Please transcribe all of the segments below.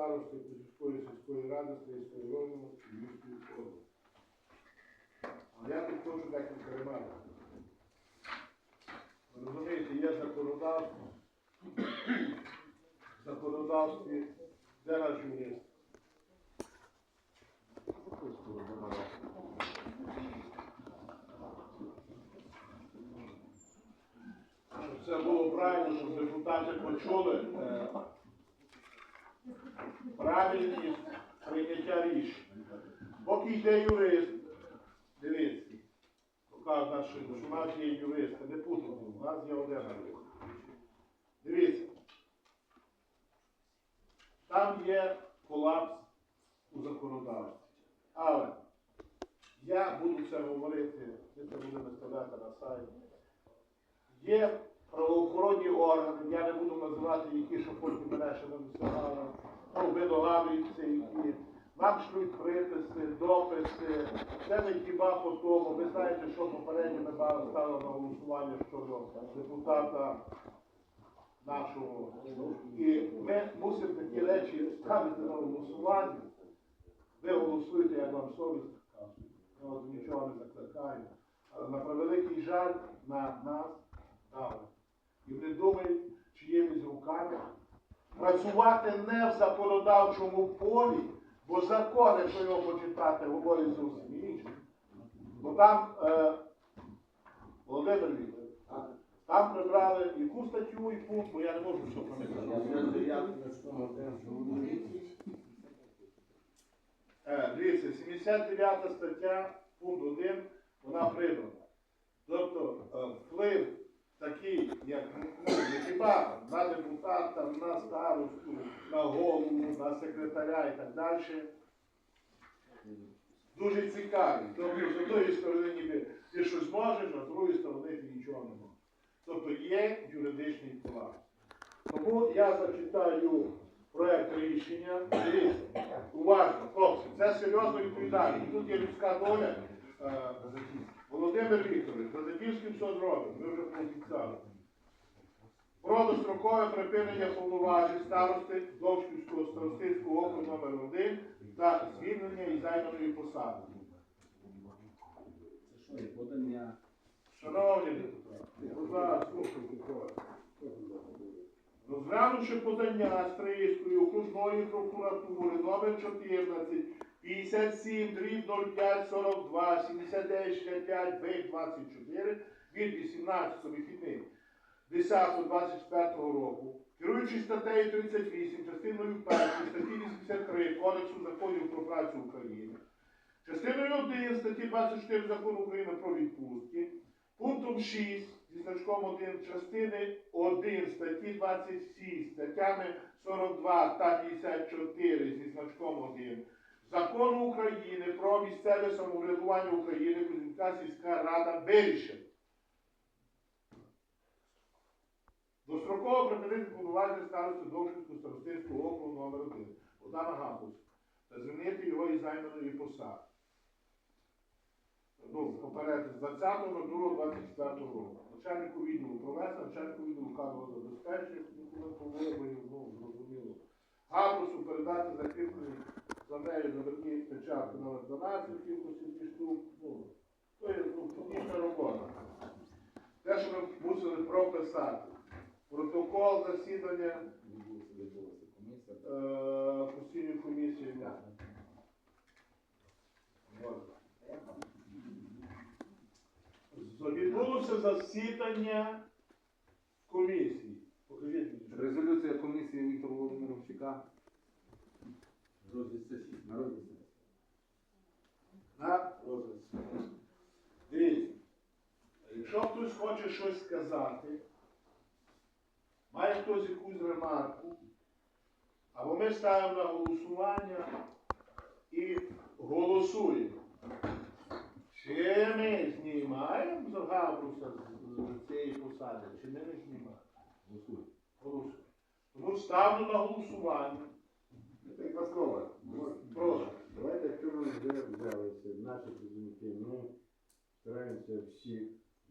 Старости Кузівської сільської ради Стрийської району Львівської області. Але я тут хочу декілька ремарок. Ви розумієте, є законодавство. В законодавстві, де наш? Щоб це було правильно, щоб депутати почули е, правильність прийняття рішень. Поки йде юрист, дивіться, покажуть наші, що у нас є юристи, не путайте, у нас є один юрист. Дивіться, там є колапс у законодавстві. Але я буду це говорити, ми це будемо виставляти на сайті. Є правоохоронні органи, я не буду називати які, що потім мене ще не висягали. Ну, ви догадуєтеся, які. Нам шлють приписи, дописи, це не хіба по тому. Ви знаєте, що попередньо ми ставили на голосування щодо депутата нашого. І ми мусимо такі речі ставити на голосування. Ви голосуєте, як вам совість. Я вас нічого не закликаю. Але на превеликий жаль на нас дали. І вони думають, чиїмись руками працювати не в законодавчому полі, бо закон, якщо його почитати, говорить зовсім інше. Бо там, е, Володимир Вікторович, там прибрали яку статтю і пункт, бо я не можу все пам'ятати. Е, Дивіться, 79 стаття, пункт 1, вона прибрана. Тобто е, вплив такий, як ну, хіба на депутата, на старосту, на голову, на секретаря і так далі. Дуже цікавий. Тобто, з однієї сторони ніби ти щось можеш, а з другої сторони ти нічого не можеш. Тобто є юридичний вклад. Тому я зачитаю проект рішення. Дивіться, уважно, хлопці, це серйозно відповідальність. Тут є людська доля. Володимир Вікторович, Газетівським все зробимо, ми вже пообіцяли. Про дострокове припинення повноважень старости Довжківського старостинського округу номер 1 та звільнення із займаної посади. Це що подання? Шановні депутати, будь ласка. Розглянувши подання Стрийської окружної прокуратури номер 14 57 дріб 05 42 79 65 В 24 від 18 вихідних. 10.24 року, керуючись статтею 38, частиною 1 статті 83 Кодексу законів про працю України, частиною 1 статті 24 Закону України про відпустки, пунктом 6 зі значком 1 частини 1 статті 26 статтями 42 та 54 зі значком 1 Закону України про місцеве самоврядування України Кузівська сільська рада вирішив достроково припинити повноваження старости Довжинського старостинського округу номер 1 Богдана Гамбус та звільнити його із займаної посади. Ну, попередити з 20.02.24 року. Начальнику відділу провести, начальнику відділу кадрового забезпечення, ну, зрозуміло. Габрусу передати закріплений за нею номерні номер 12 в кількості дві штук. Ну, то є ну, робота. Те, що ми мусили прописати. Протокол засідання е, постійної комісії. Відбулося засідання комісії. Покажіть. Резолюція комісії Віктора Володимировича. Розгляд сесії. На на розгляд. Дивіться, якщо хтось хоче щось сказати, має хтось якусь ремарку, або ми ставимо на голосування і голосуємо. Чи ми знімаємо з Габруса з цієї посади, чи ми не знімаємо? Голосуй. Голосуємо. Тому ставлю на голосування. Це два слова. Прошу. Давайте, якщо ми вже взялися, наші призумки, ми стараємося всіх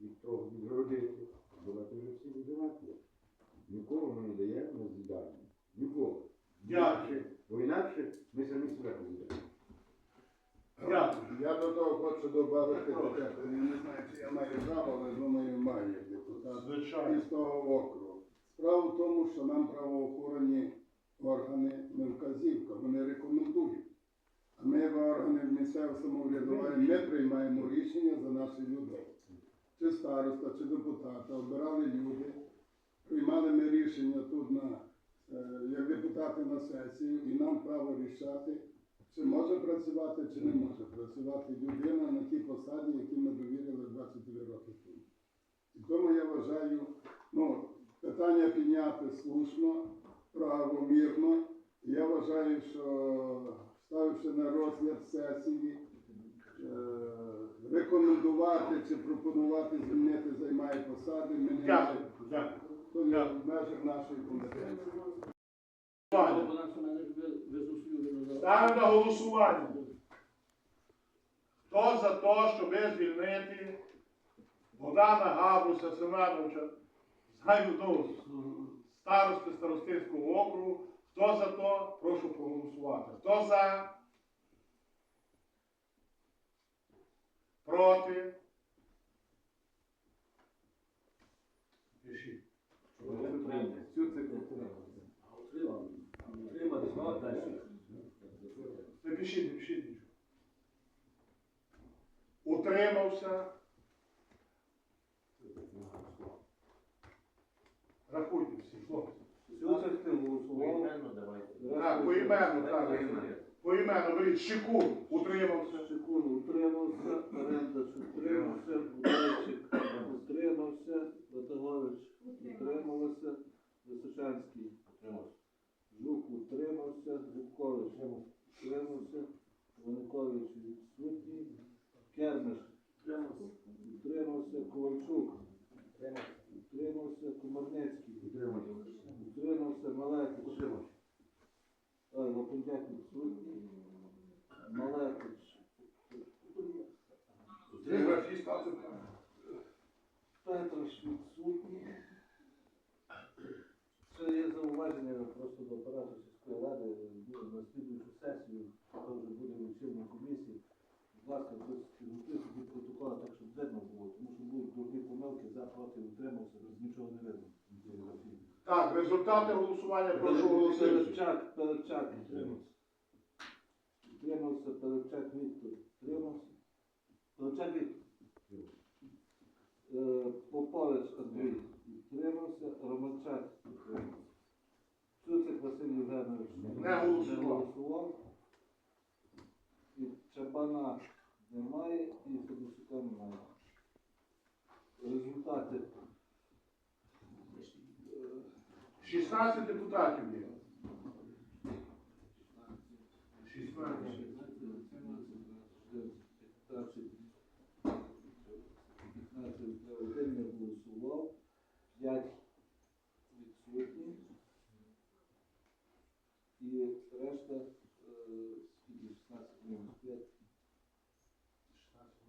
від того відродити, давати вже всі одинаково. Нікого ми не даємо на з'їдання. Нікого. Дякую. Бо інакше ми самі себе повідаємо. Дякую. Я до того хочу додати, я не знаю, чи я маю право, але думаю, маю депутат Звичайно. міського округу. Справа в тому, що нам правоохоронні органи не вказівка, вони рекомендують. Ми в органи місцевого самоврядування не приймаємо рішення за наших людей. Чи староста, чи депутата, обирали люди, приймали ми рішення тут на, е, як депутати на сесію, і нам право рішати, чи може працювати, чи не може працювати людина на тій посаді, які ми довірили 23 роки тому. І тому я вважаю, ну, питання підняти слушно, правомірно. Я вважаю, що ставивши на розгляд сесії, е, рекомендувати чи пропонувати звільнити займає посади, ми не маємо. То не в межах нашої компетенції. Ставимо на голосування. Хто за те, щоб звільнити Богдана Габуса Семеновича, знаю, ну, старости Старостинського округу. Хто за то, прошу проголосувати. Хто за? Проти? Пишіть. Цюцик Не пишіть, не пишіть нічого. Утримався. Рахуйте всі, хлопці. Цюцик не голосував. Так, поіменно, так. Поіменно, беріть, Щекун утримався. Секунду, утримався, Оренда утримався, Будайчик утримався, Ватагович утрималася, Височанський Жук утримався, Зубкович утримався, Ваникович відсутній, Кермиш утримався, Ковальчук утримався, Комарницький утримався, Малетич Ой, Лопендяк відсутній, Малетич Графіст, так, це Петрош відсутній. Це є зауваження просто до апарату сільської ради ну, на слідуючу сесію, то вже буде в лічильній комісії. Будь ласка, хтось підготуйте собі протоколи так, щоб видно було, тому що будуть дурні помилки, за проти утримався, без нічого не видно. Так, результати голосування прошу голосувати. Пелепчак, Пелепчак утримався. Утримався Пелепчак Віктор. Утримався. Пелепчак Віктор. Е, Попович Андрій. Утримався. Романчак. Утримався. Цуцик Василь Євгенович. Не голосував. Голосував. І Чабана немає, і Федосюка немає. Результати. Е, 16 депутатів є. 16. 15 не голосував, 5 відсутні. І решта, е, 16 мінус 5,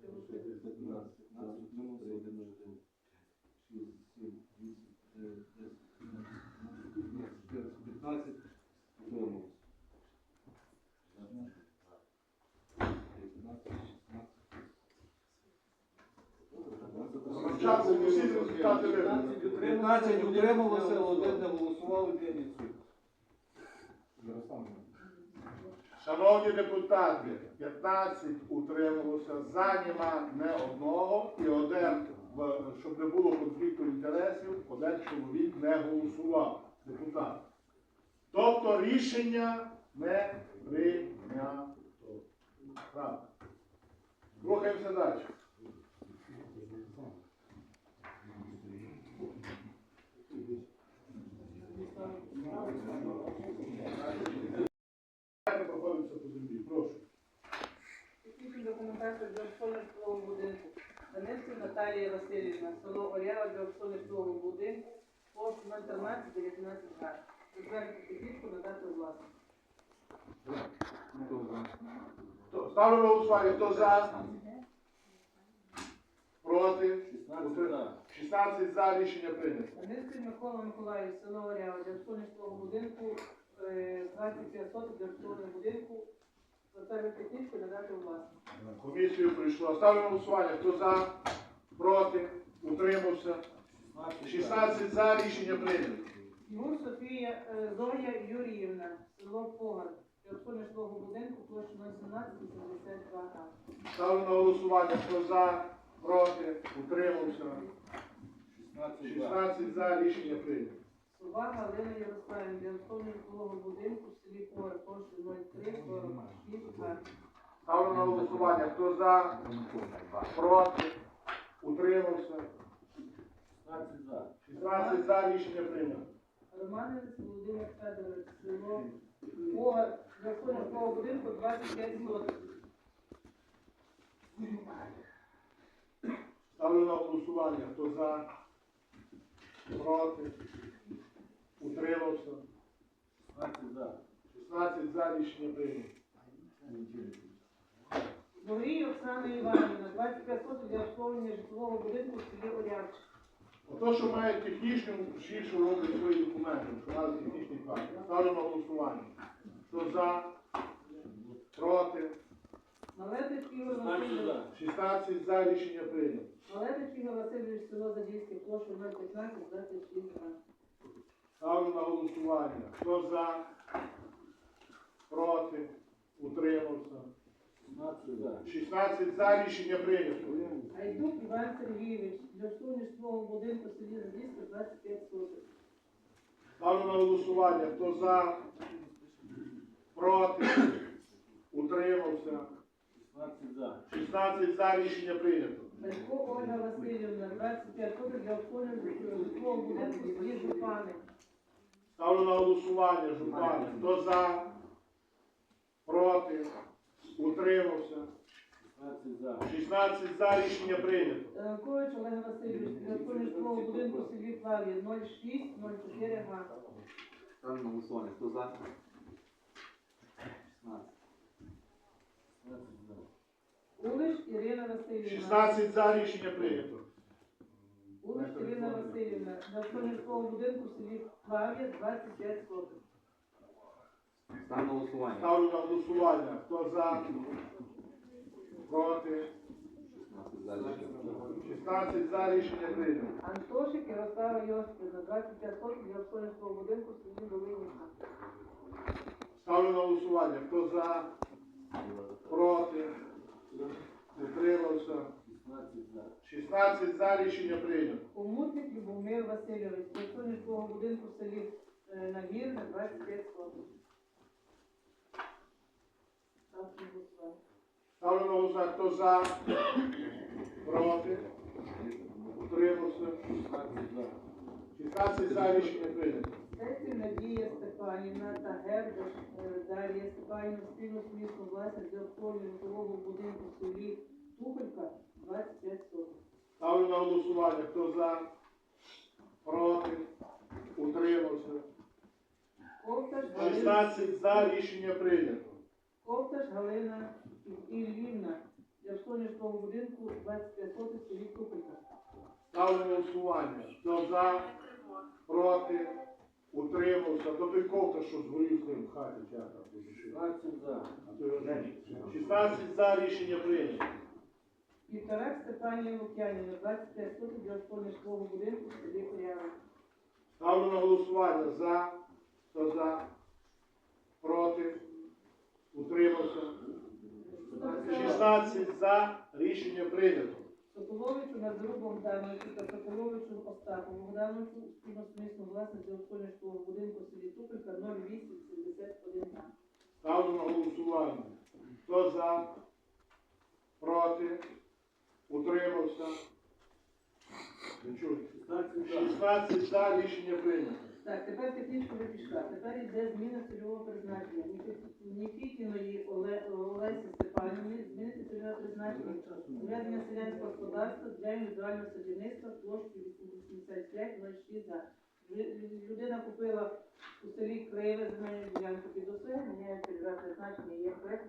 15, 15, 15, 3, 1, 1, 6, 7, 8, 9, 10, 11, 14, 15, утримався. Спочатку всі результати видно. 15 утрималося, один не голосував, і 5. Шановні депутати, 15 утрималося, за нема не одного і один, щоб не було конфлікту інтересів, один чоловік не голосував. Депутат. Тобто рішення не прийнято. Правда. Рухаємося далі. Давайте проходимося по землі. Прошу. Документацію для житлового будинку. Данильців Наталія Васильівна, село Орєва для житлового будинку, пост 013 19 га. Затвердити підвідку надати власність. Ставлю на голосування. Хто за? Проти? 16 за. Рішення прийнято. Данильців Микола Миколаївич, село Орєва для житлового будинку, е, 25 соток для обслуговування будинку, затвердити технічку надати у власність. Комісію прийшло. Ставлю голосування. Хто за? Проти? Утримався? 16 за. Рішення прийнято. Юр Софія е, Зоя Юріївна, село Погар, Верховний житлового будинку, площа 017, 82 га. Ставлю на голосування. Хто за? Проти? Утримався? 16 за. Рішення прийнято. Сова Галина Ярославівна, Верховного житлового будинку в селі Погар, площа 03, 46 га. Ставлю на голосування. Хто за? Проти? Утримався? 16 за. 16 за. Рішення прийнято. Романець Володимир Федорович, село для Верховного будинку 25 соток. Ставлю на голосування. Хто за? Проти? Утримався? 16 за. 16 за. Рішення прийнято. Богрій Оксана Іванівна, 25 соток для обслуговування житлового будинку в селі Орявчик. Ото, що має технічну, ширше роблять свої документи, що має технічний факт. Ставлю на голосування. Хто за? Проти? Малетич Ігор 16 Васильович, 16 за. Рішення прийнято. Малетич Ігор Васильович, село Задійське, площа 015, 26 га. Ставлю на голосування. Хто за? Проти? Утримався? 16 за. Рішення прийнято. Гайдук Іван Сергійович, для житлового будинку в селі Задійське, 25 соток. Ставлю на голосування. Хто за? Проти? Утримався? 16 за. 16 за. Рішення прийнято. Батько Ольга Васильівна, 25 соток для обслуговування житлового будинку в селі Жупани. Ставлю на голосування, Жупани. Хто за? Проти? Утримався? 16 за. Рішення прийнято. Ранкович Олег Васильович, житлового будинку в селі Клаві, 06, 04 га. Ставлю на голосування. Хто за? 16. 16 за. Улиш Ірина Васильівна. 16 за. Рішення прийнято. Улиш Ірина Васильівна, обслуговування житлового будинку в селі Клаві, 25 соток. Ставлю на голосування. Ставлю на голосування. Хто за? Проти? 16 за. Рішення прийнято. 16 за. Рішення прийнято. Антошик Ярослава Йосипівна, 25 соток для обслуговування житлового будинку в селі Долинівка. Ставлю на голосування. Хто за? Проти? Утримався? 16 за. Рішення прийнято. Умутник Любомир Васильович, обслуговування житлового будинку в селі е, Нагірне, 25 соток. Ставте на голосування. Ставлю на голосування. Хто за? Проти? Утримався? 16 за. 16 за. Рішення прийнято. Сесію Надія Степанівна та Гердаш е, Дар'я Степанівна спільно сумісну власність для обслуговування житлового будинку в селі Тухолька 25 соток. Ставлю на голосування. Хто за? Проти? Утримався? Ковташ Галина, 16 за. Рішення прийнято. Ковташ Галина Іллівна для обслуговування житлового будинку 25 соток в селі Тухолька. Ставлю на голосування. Хто за? Проти? Утримався. То той ковта, що згорів з ним в хаті, чата. 16 за. 16 за. Рішення прийнято. Півторак Степанія Лук'янівна 25 соток для житлового будинку в селі. Ставлю на голосування. За? Хто за? Проти? Утримався? 16 за. Рішення прийнято. Соколовичу Назару Богдановичу та Соколовичу Остапу Богдановичу спільно сумісну власність для будинку в селі Тупелька 0871 га. Ставлю на голосування. Хто за? Проти? Утримався? Не чую. 16 за. Рішення прийнято. Так, тепер технічка вже пішла. Тепер йде зміна цільового призначення. Нікі- Нікітіної Оле, Олесі Степанівні змінити цільове призначення зведення селянського господарства для індивідуального садівництва площею 8506 за. Лю- Людина купила у селі Криве земельну ділянку під усе, міняє цільове призначення, є проект.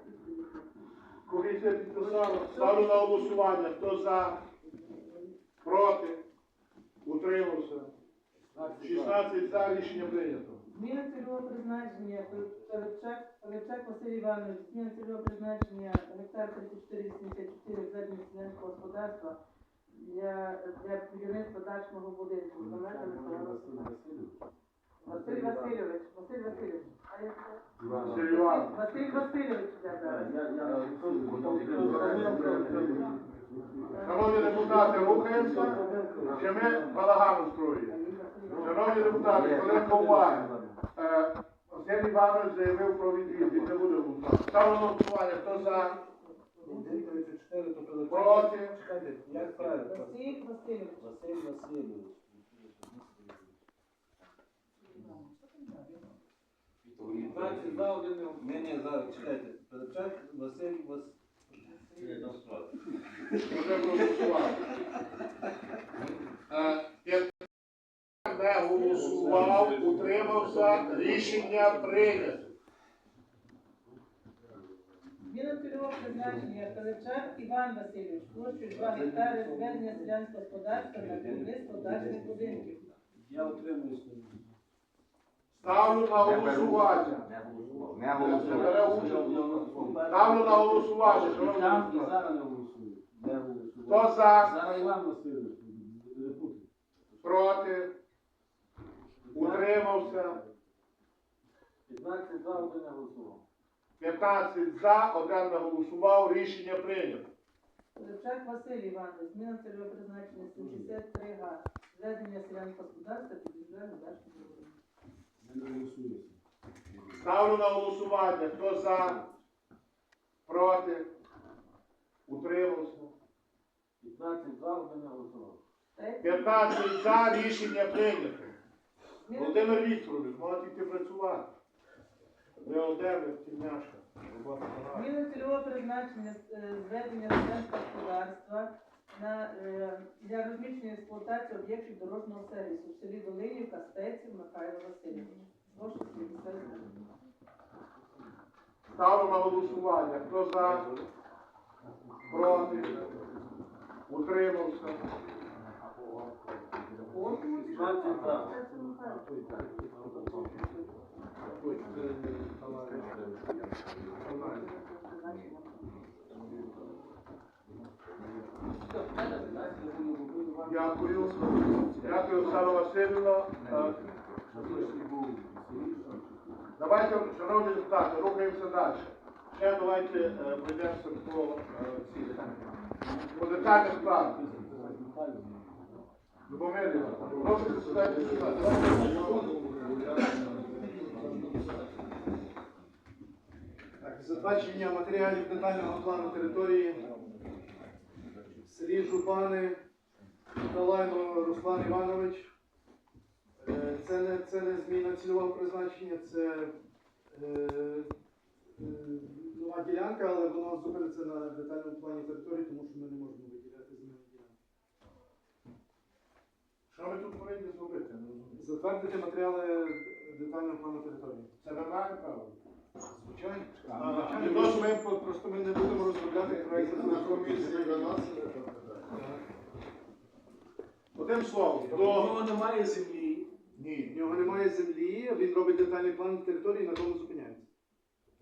Комісія підписала. Ставлю на голосування. Хто за? Проти? Утримався? 16 за. Рішення прийнято. Зміна цільового призначення Перепчак Василь Іванович, зміна цільового призначення гектар 3484 ведення селянського господарства для, для будівництва дачного будинку. Василь Васильович, Василь Васильович? Василь Іванович. Василь Васильович, я зараз. Шановні депутати, рухаємося, чи ми балагану строїмо? Шановні депутати, хвилинка уваги. Е, Василь Іванович заявив про відвід, він не буде голосувати. Ставлю на голосування, хто за, проти, Чекайте, як правильно? Василь Васильович. Василь Васильович. Двадцять за один не- Ні, ні, зараз чекайте. Перепчак Василь Вас... вже проголосували. Як Не голосував, утримався, рішення прийнято. Зміна цільового призначення Пилипчак Іван Васильович, площею 2 гектари зведення селянського господарства на будівництво дачних будинків. Я утримуюсь. Ставлю на голосування. Не Це. Ставлю на голосування, Там і зараз не голосую. Хто за, Зараз Іван Васильович. проти, утримався. 15 за один не голосував. 15 за, один не голосував, рішення прийнято. Пилипчак Василь Іванович, зміна цільового призначення 73 га. Зведення селянського господарства під відведення дачних будинків. Не голосую. Ставлю на голосування. Хто за, проти, утримався. 15 за один не голосував. 15 за, рішення прийнято. Володимир Вікторович, можете йти працювати. Ви один, тімняшка. Зміна цільового призначення е, зведення селянського господарства на, е, для розміщення експлуатації об'єктів дорожнього сервісу в селі Долинівка, Стеців, Михайло Васильович. Прошу підписати. Ставлю на голосування. Хто за, проти, утримався. 15 за. Дякую. Дякую, Оксана Васильівна. Давайте, шановні депутати, рухаємося далі. Ще давайте е, пройдемося по е, цій по детальних справах. Любомир, прошу сюди. Так, матеріалів детального плану території в селі Жупани Миколаївно Руслан Іванович. Це не, це не зміна цільового призначення, це е, е, нова ділянка, але воно зупиниться на детальному плані території, тому що ми не можемо виділяти земельні ділянки. Що ми тут повинні зробити? Не розумію. Затвердити матеріали детального плану території. Це маємо право? Звичайно. Відносно ми по- просто ми не будемо розробляти проєкт На комісії. Одним словом, до... нього немає землі. Нього немає землі, він робить детальний план території, на тому зупиняється.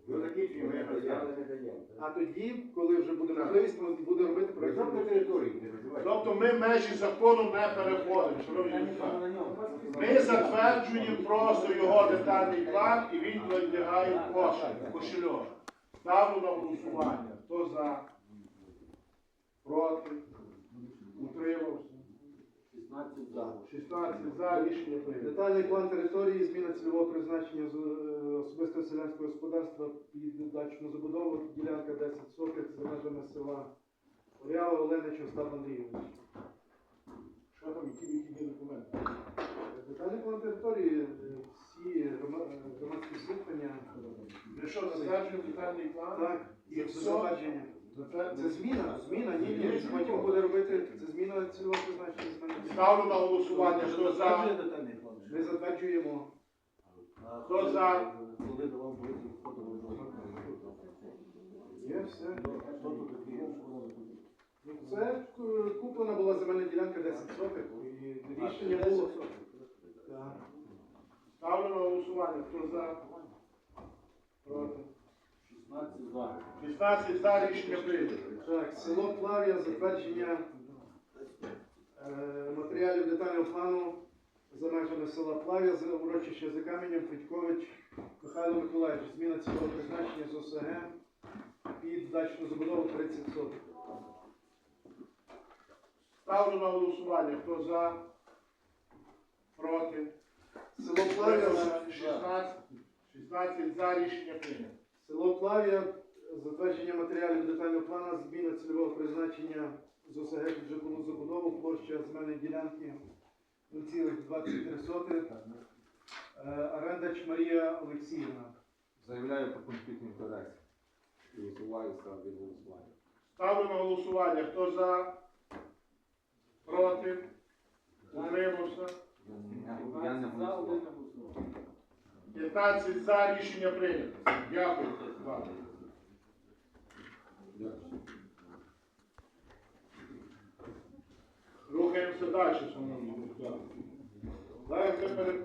Ви такі ми розгляли не даємо. А тоді, коли вже буде можливість, ми будемо робити проєкт. Території. Тобто ми межі закону не переходимо, шановні депутати. Ми затверджуємо просто його детальний план і він підлягає в кошик, в кошельок. Ставлю на голосування. Хто за? Проти? Утримався? 16 за. 16 за, рішення прийнято. Детальний план території, зміна цільового призначення з е, особистого селянського господарства під дачну забудову, ділянка 10 сотих за межами села Орява Оленич Остап Андрійович. Що там, які є документи? Детальний план території, е, всі грома- е, громадські слухання, Ми що, затверджуємо детальний план? так, І і все? Затверджуємо. Це зміна, зміна, ні, ні, це потім буде робити, це зміна цільового призначення з мене. Ставлю на голосування. Хто за? Ми затверджуємо. Хто за? Є все. Що? Ну, Це е, куплена була земельна ділянка 10 сотих, і рішення було. Так. Ставлю на голосування. Хто за? Проти. 16 за. 16 рішення прийнято. Так, село Плав'я, затвердження е, матеріалів детального плану за межами села Плав'я, за урочище за каменем, Федькович Михайло Миколаївич. Зміна цільового призначення з ОСГ під дачну забудову 30 соток. Ставлю на голосування. Хто за? Проти. Село Плав'я, 16. 16 за рішення прийнято. Село Плав'я, затвердження матеріалів детального плану, зміна цільового призначення з ОСГ під житлову забудову, площа земельної ділянки 0,23. Е, Орендач Марія Олексіївна. Заявляю про конфлікт інтересів. І висуваюся від голосування. Ставлю на голосування. Хто за? Проти? Утримався? Я не За, голосував. Один не голосував. 15 за рішення прийнято. Дякую. вам. Рухаємося далі, шановні депутати. Зараз перед...